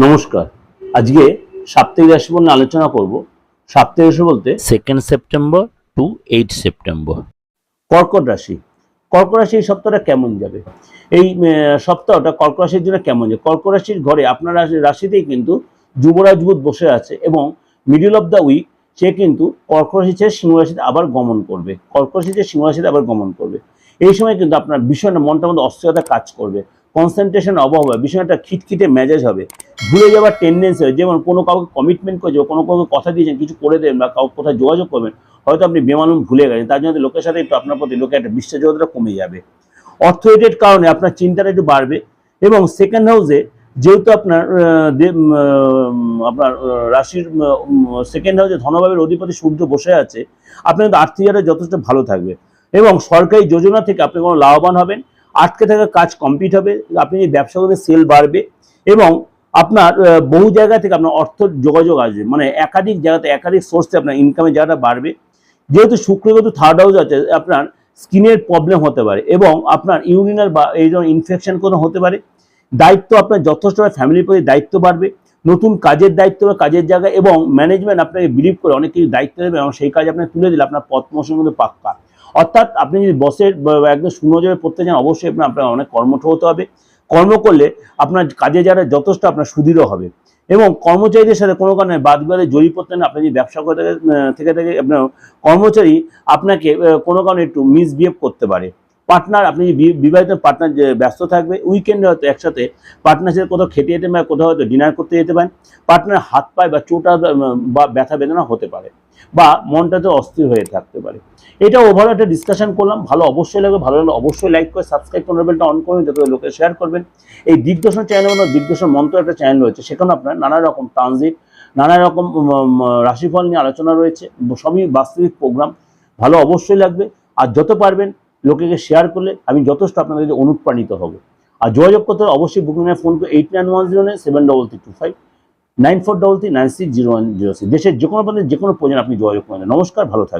নমস্কার। আজকে সাপ্তাহিক রাশি নিয়ে আলোচনা করব। সাপ্তাহিক রাশি বলতে second September two eight September কর্কট রাশি। কর্কট রাশি এই সপ্তাহটা কেমন যাবে? এই সপ্তাহটা কর্কট রাশির জন্য কেমন যাবে? কর্কট রাশির ঘরে আপনার রাশি- রাশিতেই কিন্তু যুবরাজ বুধ বসে আছে এবং মিডিল অফ দ্য উইক সে কিন্তু কর্কট রাশি ছেড়ে সিংহ রাশিতে আবার গমন করবে। কর্কট রাশি ছেড়ে সিংহ রাশিতে আবার গমন করবে। এই সময় কিন্তু আপনার বিষয়টা মনটার মধ্যে অস্থিরতা কাজ করবে। কনসেন্ট্রেশন অভাব হবে, বিষয়টা খিটখিটে মেজাজ হবে। ভুলে যাওয়ার টেন্ডেন্সি হয় যেমন কোনো কাউকে কমিটমেন্ট করেছে কোনো কাউকে কথা দিয়েছেন, কিছু করে দেবেন বা কাউ কোথাও যোগাযোগ করবেন, হয়তো আপনি বেমালুম ভুলে গেছেন, তার জন্য লোকের সাথে একটু আপনার প্রতি লোকের একটা বিশ্বাসযোগ্যতা কমে যাবে। অর্থনীতির কারণে আপনার চিন্তাটা একটু বাড়বে এবং সেকেন্ড হাউসে যেহেতু আপনার আপনার রাশির সেকেন্ড হাউসে ধনভাবের অধিপতি সূর্য বসে আছে, আপনার কিন্তু আর্থিক যথেষ্ট ভালো থাকবে এবং সরকারি যোজনা থেকে আপনি কোনো লাভবান হবেন আটকে থাকা কাজ কমপ্লিট হবে, আপনি যে ব্যবসা করতে সেল বাড়বে এবং আপনার বহু জায়গা থেকে আপনার অর্থ যোগাযোগ আসবে। মানে একাধিক জায়গাতে, একাধিক সোর্সে আপনার ইনকামের জায়গাটা বাড়বে। যেহেতু শুক্র যেহেতু থার্ড হাউস আছে, আপনার স্কিনের প্রবলেম হতে পারে এবং আপনার ইউরিনাল বা এই ধরনের ইনফেকশন কোনো হতে পারে। দায়িত্ব আপনার যথেষ্ট ফ্যামিলির প্রতি দায়িত্ব বাড়বে। নতুন কাজের দায়িত্ব বা কাজের জায়গায় এবং ম্যানেজমেন্ট আপনাকে বিলিভ করে অনেক কিছু দায়িত্ব দেবে এবং সেই কাজ আপনাকে তুলে দিলে আপনার পথ কিন্তু পাক্কা। অর্থাৎ আপনি যদি বসের একদম সুনজরে পড়তে চান, অবশ্যই আপনার আপনার অনেক কর্মঠ হতে হবে। কর্ম করলে আপনার কাজে যারা যথেষ্ট, আপনার সুদৃঢ় হবে। এবং কর্মচারীদের সাথে কোনো কারণে বাদ বাদে জড়িয়ে পড়তে না, আপনি যদি ব্যবসা করে থেকে থেকে, আপনার কর্মচারী আপনাকে কোনো কারণে একটু মিসবিহেভ করতে পারে। পার্টনার, আপনি যদি বিবাহিত পার্টনার ব্যস্ত থাকবে উইকেন্ডে হয়তো একসাথে পার্টনার সাথে কোথাও খেতে যেতে পারে কোথাও হয়তো ডিনার করতে যেতে পারেন। পার্টনার হাত পায় বা চোটা বা ব্যথা, বেদনা হতে পারে। বা মনটাতে অস্থির হয়ে থাকতে পারে। এটা ওভারঅল একটা ডিসকাশন করলাম, ভালো অবশ্যই লাগবে, ভালো লাগলে অবশ্যই লাইক করে সাবস্ক্রাইব করে বেলটা অন করবেন যাতে লোকে শেয়ার করবেন। এই দিগদর্শন চ্যানেলের মধ্যে দিগদর্শন মন্ত্র একটা চ্যানেল রয়েছে, সেখানে আপনার নানা রকম ট্রানজিট নানা রকম রাশিফল নিয়ে আলোচনা রয়েছে, সবই বাস্তবিক প্রোগ্রাম ভালো অবশ্যই লাগবে। আর যত পারবেন লোকেকে শেয়ার করলে আমি যথেষ্ট আপনাদের অনুপ্রাণিত হব। আর যোগাযোগ করতে অবশ্যই বুকিং ফোন করে eight nine one zero nine seven double three two five nine four double three nine six zero one zero six. দেশের যে কোনো প্রান্তে যে কোনো প্রয়োজন আপনি যোগাযোগ করেন নমস্কার, ভালো থাকবেন।